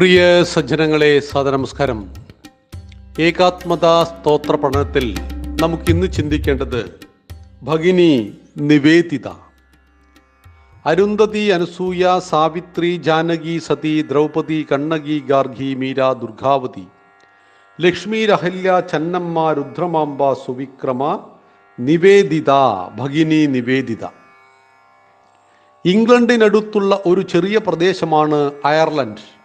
പ്രിയ സജ്ജനങ്ങളെ സദനമസ്കാരം ഏകാത്മത സ്തോത്ര പഠനത്തിൽ നമുക്കിന്ന് ചിന്തിക്കേണ്ടത് ഭഗിനി നിവേദിത. അരുന്ധതി അനുസൂയ സാവിത്രി ജാനകി സതി ദ്രൗപദി കണ്ണകി ഗാർഗി മീര ദുർഗാവതി ലക്ഷ്മി രഹല്യ ചന്നമ്മ രുദ്രമാംബ സുവിക്രമ നിവേദിത ഭഗിനി നിവേദിത. ഇംഗ്ലണ്ടിനടുത്തുള്ള ഒരു ചെറിയ പ്രദേശമാണ് അയർലൻഡ്.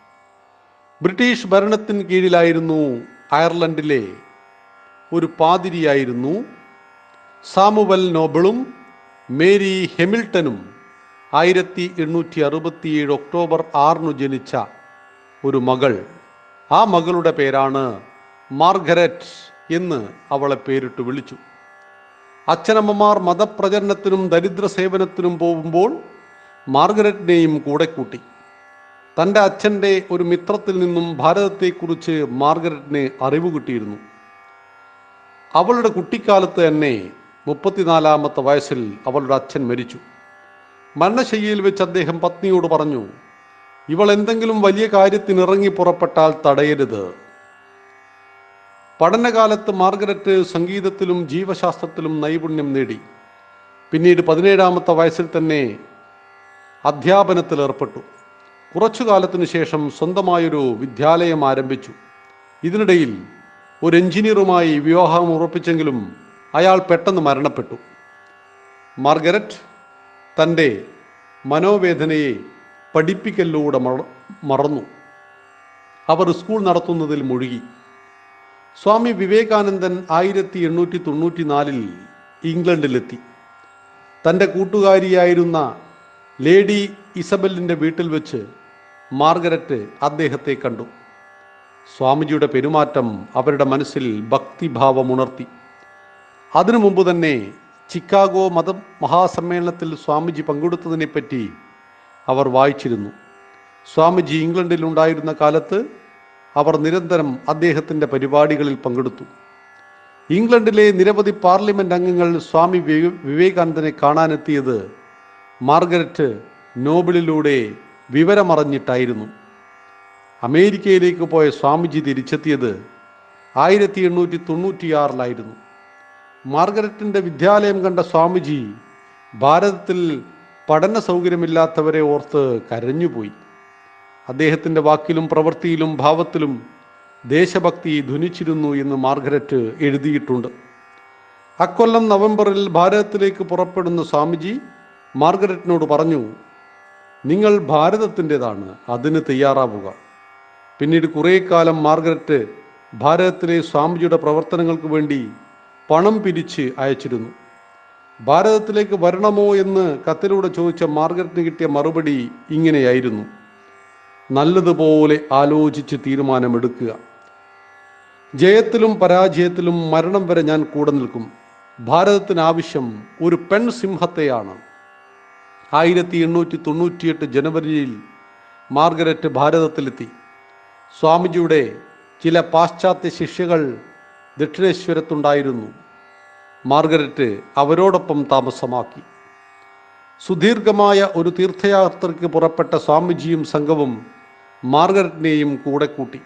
ബ്രിട്ടീഷ് ഭരണത്തിന് കീഴിലായിരുന്നു അയർലൻഡിലെ ഒരു പാതിരിയായിരുന്നു. സാമുവൽ നോബിളും മേരി ഹെമിൽട്ടനും ആയിരത്തി എണ്ണൂറ്റി അറുപത്തിയേഴ് ഒക്ടോബർ ആറിനു ജനിച്ച ഒരു മകൾ. ആ മകളുടെ പേരാണ് മാർഗരറ്റ് എന്ന് അവളെ പേരിട്ട് വിളിച്ചു. അച്ഛനമ്മമാർ മതപ്രചരണത്തിനും ദരിദ്ര സേവനത്തിനും പോകുമ്പോൾ മാർഗരറ്റിനെയും കൂടെ കൂട്ടി. തന്റെ അച്ഛന്റെ ഒരു മിത്രത്തിൽ നിന്നും ഭാരതത്തെക്കുറിച്ച് മാർഗരറ്റിന് അറിവ് കിട്ടിയിരുന്നു. അവളുടെ കുട്ടിക്കാലത്ത് തന്നെ മുപ്പത്തിനാലാമത്തെ വയസ്സിൽ അവളുടെ അച്ഛൻ മരിച്ചു. മരണശയ്യയിൽ വെച്ച് അദ്ദേഹം പത്നിയോട് പറഞ്ഞു ഇവൾ എന്തെങ്കിലും വലിയ കാര്യത്തിനിറങ്ങി പുറപ്പെട്ടാൽ തടയരുത്. പഠനകാലത്ത് മാർഗരറ്റ് സംഗീതത്തിലും ജീവശാസ്ത്രത്തിലും നൈപുണ്യം നേടി. പിന്നീട് പതിനേഴാമത്തെ വയസ്സിൽ തന്നെ അധ്യാപനത്തിൽ ഏർപ്പെട്ടു കുറച്ചു കാലത്തിനു ശേഷം സ്വന്തമായൊരു വിദ്യാലയം ആരംഭിച്ചു. ഇതിനിടയിൽ ഒരു എഞ്ചിനീയറുമായി വിവാഹം ഉറപ്പിച്ചെങ്കിലും അയാൾ പെട്ടെന്ന് മരണപ്പെട്ടു. മാർഗരറ്റ് തന്റെ മനോവേദനയെ പഠിപ്പിക്കലിലൂടെ മറ- മറന്നു. അവർ സ്കൂൾ നടത്തുന്നതിൽ മുഴുകി. സ്വാമി വിവേകാനന്ദൻ ആയിരത്തി എണ്ണൂറ്റി തൊണ്ണൂറ്റി നാലിൽ ഇംഗ്ലണ്ടിലെത്തി. തന്റെ കൂട്ടുകാരിയായിരുന്ന ലേഡി ഇസബലിന്റെ വീട്ടിൽ വെച്ച് മാർഗരറ്റ് അദ്ദേഹത്തെ കണ്ടു. സ്വാമിജിയുടെ പെരുമാറ്റം അവരുടെ മനസ്സിൽ ഭക്തിഭാവമുണർത്തി. അതിനു മുമ്പ് തന്നെ ചിക്കാഗോ മത മഹാസമ്മേളനത്തിൽ സ്വാമിജി പങ്കെടുത്തതിനെപ്പറ്റി അവർ വായിച്ചിരുന്നു. സ്വാമിജി ഇംഗ്ലണ്ടിൽ ഉണ്ടായിരുന്ന കാലത്ത് അവർ നിരന്തരം അദ്ദേഹത്തിന്റെ പരിപാടികളിൽ പങ്കെടുത്തു. ഇംഗ്ലണ്ടിലെ നിരവധി പാർലമെന്റ് അംഗങ്ങൾ സ്വാമി വിവേകാനന്ദനെ കാണാനെത്തിയത് മാർഗരറ്റ് നോബിളിലൂടെ വിവരമറിഞ്ഞിട്ടായിരുന്നു. അമേരിക്കയിലേക്ക് പോയ സ്വാമിജി തിരിച്ചെത്തിയത് ആയിരത്തി എണ്ണൂറ്റി തൊണ്ണൂറ്റിയാറിലായിരുന്നു മാർഗരറ്റിന്റെ വിദ്യാലയം കണ്ട സ്വാമിജി ഭാരതത്തിൽ പഠന സൗകര്യമില്ലാത്തവരെ ഓർത്ത് കരഞ്ഞുപോയി. അദ്ദേഹത്തിന്റെ വാക്കിലും പ്രവൃത്തിയിലും ഭാവത്തിലും ദേശഭക്തി ധ്വനിച്ചിരുന്നു എന്ന് മാർഗരറ്റ് എഴുതിയിട്ടുണ്ട്. അക്കൊല്ലം നവംബറിൽ ഭാരതത്തിലേക്ക് പുറപ്പെടുന്ന സ്വാമിജി മാർഗരറ്റിനോട് പറഞ്ഞു നിങ്ങൾ ഭാരതത്തിന്റെതാണ്. അതിന് തയ്യാറാവുക. പിന്നീട് കുറേ കാലം മാർഗരറ്റ് ഭാരതത്തിലെ സ്വാമിജിയുടെ പ്രവർത്തനങ്ങൾക്ക് വേണ്ടി പണം പിരിച്ച് അയച്ചിരുന്നു. ഭാരതത്തിലേക്ക് വരണമോ എന്ന് കത്തിലൂടെ ചോദിച്ച മാർഗരറ്റിന് കിട്ടിയ മറുപടി ഇങ്ങനെയായിരുന്നു. നല്ലതുപോലെ ആലോചിച്ച് തീരുമാനമെടുക്കുക. ജയത്തിലും പരാജയത്തിലും മരണം വരെ ഞാൻ കൂടെ നിൽക്കും. ഭാരതത്തിനാവശ്യം ഒരു പെൺ സിംഹത്തെയാണ് ആയിരത്തി എണ്ണൂറ്റി തൊണ്ണൂറ്റിയെട്ട് ജനുവരിയിൽ മാർഗരറ്റ് ഭാരതത്തിലെത്തി. സ്വാമിജിയുടെ ചില പാശ്ചാത്യ ശിഷ്യകൾ ദക്ഷിണേശ്വരത്തുണ്ടായിരുന്നു. മാർഗരറ്റ് അവരോടൊപ്പം താമസമാക്കി. സുദീർഘമായ ഒരു തീർത്ഥയാത്രയ്ക്ക് പുറപ്പെട്ട സ്വാമിജിയും സംഘവും മാർഗരറ്റിനെയും കൂടെ കൂട്ടി.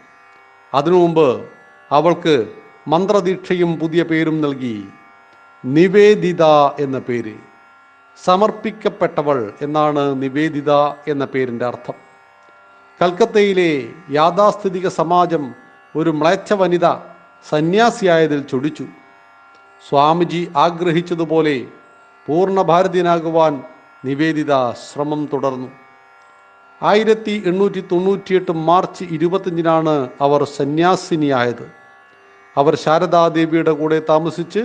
അതിനു മുമ്പ് അവൾക്ക് മന്ത്രദീക്ഷയും പുതിയ പേരും നൽകി. നിവേദിത എന്ന പേര്. സമർപ്പിക്കപ്പെട്ടവൾ എന്നാണ് നിവേദിത എന്ന പേരിന്റെ അർത്ഥം. കൽക്കത്തയിലെ യാഥാസ്ഥിതിക സമാജം ഒരു മ്ലേച്ഛ വനിത സന്യാസിയായതിൽ ചൊടിച്ചു. സ്വാമിജി ആഗ്രഹിച്ചതുപോലെ പൂർണ ഭാരതീയനാകുവാൻ നിവേദിത ശ്രമം തുടർന്നു. ആയിരത്തി എണ്ണൂറ്റി തൊണ്ണൂറ്റിയെട്ട് മാർച്ച് ഇരുപത്തഞ്ചിനാണ് അവർ സന്യാസിനിയായത്. അവർ ശാരദാദേവിയുടെ കൂടെ താമസിച്ച്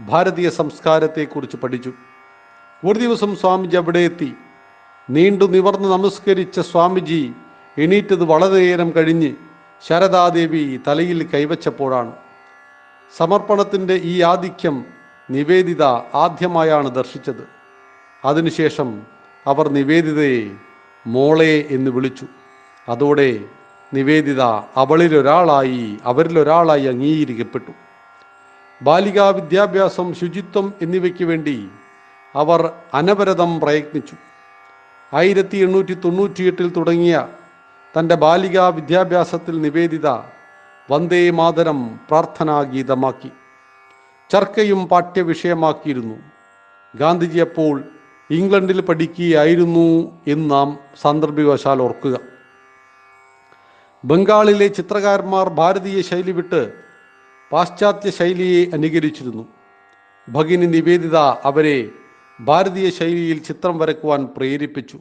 ഭാരതീയ സംസ്കാരത്തെക്കുറിച്ച് പഠിച്ചു. ഒരു ദിവസം സ്വാമിജി അവിടെ എത്തി. നീണ്ടു നിവർന്ന് നമസ്കരിച്ച സ്വാമിജി എണീറ്റത് വളരെ നേരം കഴിഞ്ഞ് ശരദാദേവി തലയിൽ കൈവച്ചപ്പോഴാണ്. സമർപ്പണത്തിന്റെ ഈ ആധിക്യം നിവേദിത ആദ്യമായാണ് ദർശിച്ചത്. അതിനുശേഷം അവർ നിവേദിതയെ മോളെ എന്ന് വിളിച്ചു. അതോടെ നിവേദിത അവളിലൊരാളായി അവരിലൊരാളായി അംഗീകരിക്കപ്പെട്ടു. ബാലികാ വിദ്യാഭ്യാസം ശുചിത്വം എന്നിവയ്ക്ക് വേണ്ടി അവർ അനവരതം പ്രയത്നിച്ചു. ആയിരത്തി എണ്ണൂറ്റി തൊണ്ണൂറ്റിയെട്ടിൽ തുടങ്ങിയ തന്റെ ബാലികാ വിദ്യാഭ്യാസത്തിൽ നിവേദിത വന്ദേ മാതരം പ്രാർത്ഥനാഗീതമാക്കി ചർക്കയും പാഠ്യവിഷയമാക്കിയിരുന്നു. ഗാന്ധിജി അപ്പോൾ ഇംഗ്ലണ്ടിൽ പഠിക്കുകയായിരുന്നു എന്ന് നാം സാന്ദർഭികവശാൽ ഓർക്കുക. ബംഗാളിലെ ചിത്രകാരന്മാർ ഭാരതീയ ശൈലി വിട്ട് പാശ്ചാത്യ ശൈലിയെ അനുകരിച്ചിരുന്നു. ഭഗിനി നിവേദിത അവരെ ഭാരതീയ ശൈലിയിൽ ചിത്രം വരക്കുവാൻ പ്രേരിപ്പിച്ചു.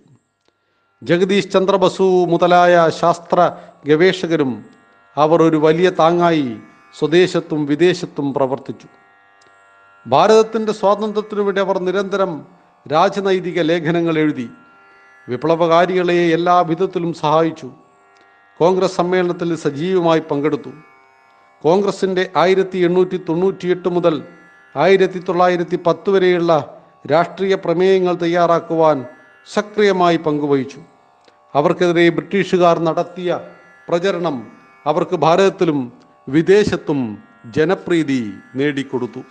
ജഗദീഷ് ചന്ദ്രബസു മുതലായ ശാസ്ത്ര ഗവേഷകരും അവർ ഒരു വലിയ താങ്ങായി സ്വദേശത്തും വിദേശത്തും പ്രവർത്തിച്ചു. ഭാരതത്തിന്റെ സ്വാതന്ത്ര്യത്തിനു വേണ്ടി അവർ നിരന്തരം രാജനൈതിക ലേഖനങ്ങൾ എഴുതി വിപ്ലവകാരികളെ എല്ലാ വിധത്തിലും സഹായിച്ചു. കോൺഗ്രസ് സമ്മേളനത്തിൽ സജീവമായി പങ്കെടുത്തു. കോൺഗ്രസിന്റെ ആയിരത്തി എണ്ണൂറ്റി തൊണ്ണൂറ്റിയെട്ട് മുതൽ ആയിരത്തി തൊള്ളായിരത്തി പത്ത് വരെയുള്ള രാഷ്ട്രീയ പ്രമേയങ്ങൾ തയ്യാറാക്കുവാൻ സക്രിയമായി പങ്കുവഹിച്ചു. അവർക്കെതിരെ ബ്രിട്ടീഷുകാർ നടത്തിയ പ്രചരണം അവർക്ക് ഭാരതത്തിലും വിദേശത്തും ജനപ്രീതി നേടിക്കൊടുത്തു.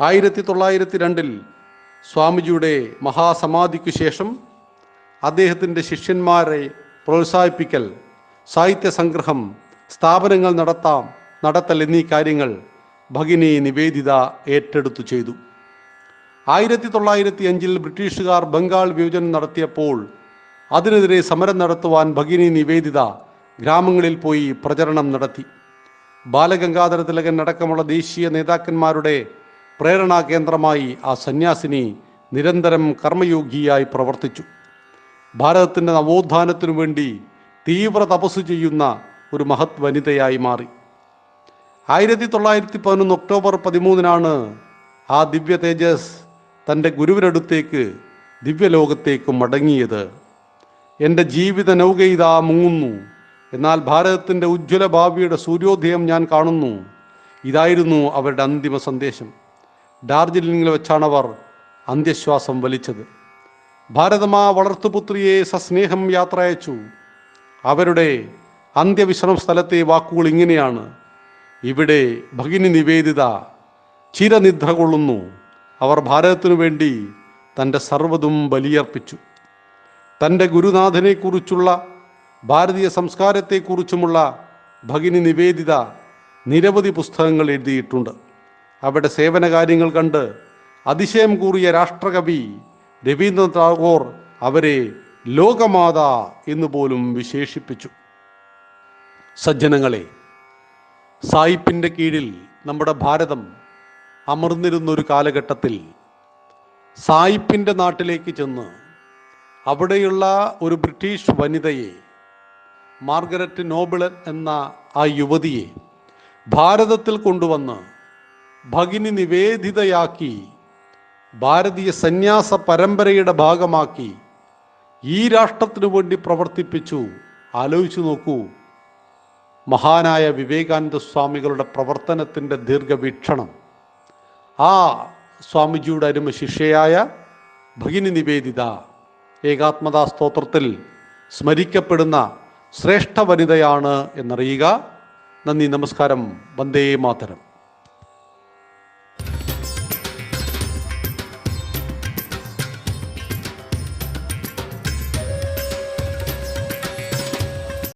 ആയിരത്തി തൊള്ളായിരത്തി രണ്ടിൽ സ്വാമിജിയുടെ മഹാസമാധിക്കു ശേഷം അദ്ദേഹത്തിന്റെ ശിഷ്യന്മാരെ പ്രോത്സാഹിപ്പിക്കൽ സാഹിത്യ സംഗ്രഹം സ്ഥാപനങ്ങൾ നടത്താം നടത്തൽ എന്നീ കാര്യങ്ങൾ ഭഗിനി നിവേദിത ഏറ്റെടുത്തു ചെയ്തു. ആയിരത്തി തൊള്ളായിരത്തി അഞ്ചിൽ ബ്രിട്ടീഷുകാർ ബംഗാൾ വിഭജനം നടത്തിയപ്പോൾ അതിനെതിരെ സമരം നടത്തുവാൻ ഭഗിനി നിവേദിത ഗ്രാമങ്ങളിൽ പോയി പ്രചരണം നടത്തി. ബാലഗംഗാധര തിലകൻ അടക്കമുള്ള ദേശീയ നേതാക്കന്മാരുടെ പ്രേരണാ കേന്ദ്രമായി ആ സന്യാസിനി നിരന്തരം കർമ്മയോഗിയായി പ്രവർത്തിച്ചു. ഭാരതത്തിന്റെ നവോത്ഥാനത്തിനു വേണ്ടി തീവ്ര തപസ് ചെയ്യുന്ന ഒരു മഹത് വനിതയായി മാറി. ആയിരത്തി തൊള്ളായിരത്തി പതിനൊന്ന് ഒക്ടോബർ പതിമൂന്നിനാണ് ആ ദിവ്യ തേജസ് തന്റെ ഗുരുവിനടുത്തേക്ക് ദിവ്യലോകത്തേക്ക് മടങ്ങിയത്. എന്റെ ജീവിത നൗകയിതാ മുങ്ങുന്നു. എന്നാൽ ഭാരതത്തിന്റെ ഉജ്ജ്വല ഭാവിയുടെ സൂര്യോദയം ഞാൻ കാണുന്നു. ഇതായിരുന്നു അവരുടെ അന്തിമ സന്ദേശം. ഡാർജിലിംഗിൽ വെച്ചാണ് അവർ അന്ത്യശ്വാസം വലിച്ചത്. ഭാരതമാ വളർത്തുപുത്രിയെ സസ്നേഹം യാത്ര അയച്ചു അവരുടെ അന്ത്യവിശ്രമ സ്ഥലത്തെ വാക്കുകൾ ഇങ്ങനെയാണ്. ഇവിടെ ഭഗിനി നിവേദിത ചിരനിദ്ര കൊള്ളുന്നു. അവർ ഭാരതത്തിനു വേണ്ടി തന്റെ സർവതും ബലിയർപ്പിച്ചു. തന്റെ ഗുരുനാഥനെക്കുറിച്ചുള്ള ഭാരതീയ സംസ്കാരത്തെക്കുറിച്ചുമുള്ള ഭഗിനി നിവേദിത നിരവധി പുസ്തകങ്ങൾ എഴുതിയിട്ടുണ്ട്. അവരുടെ സേവനകാര്യങ്ങൾ കണ്ട് അതിശയം കൂറിയ രാഷ്ട്രകവി രവീന്ദ്രനാഥ് ടാഗോർ അവരെ ലോകമാത എന്ന് പോലും വിശേഷിപ്പിച്ചു. സജ്ജനങ്ങളെ സായിപ്പിന്റെ കീഴിൽ നമ്മുടെ ഭാരതം അമർന്നിരുന്ന ഒരു കാലഘട്ടത്തിൽ സായിപ്പിന്റെ നാട്ടിലേക്ക് ചെന്ന് അവിടെയുള്ള ഒരു ബ്രിട്ടീഷ് വനിതയെ മാർഗരറ്റ് നോബിൾ എന്ന ആ യുവതിയെ ഭാരതത്തിൽ കൊണ്ടുവന്ന് ഭഗിനി നിവേദിതയാക്കി ഭാരതീയ സന്യാസ പരമ്പരയുടെ ഭാഗമാക്കി ഈ രാഷ്ട്രത്തിനു വേണ്ടി പ്രവർത്തിപ്പിച്ചു. ആലോചിച്ചു നോക്കൂ മഹാനായ വിവേകാനന്ദ സ്വാമികളുടെ പ്രവർത്തനത്തിന്റെ ദീർഘവീക്ഷണം. ആ സ്വാമിജിയുടെ അരുമ ശിഷ്യയായ ഭഗിനി നിവേദിത ഏകാത്മതാ സ്തോത്രത്തിൽ സ്മരിക്കപ്പെടുന്ന ശ്രേഷ്ഠ വനിതയാണ് എന്നറിയുക. നന്ദി നമസ്കാരം. വന്ദേ മാതരം.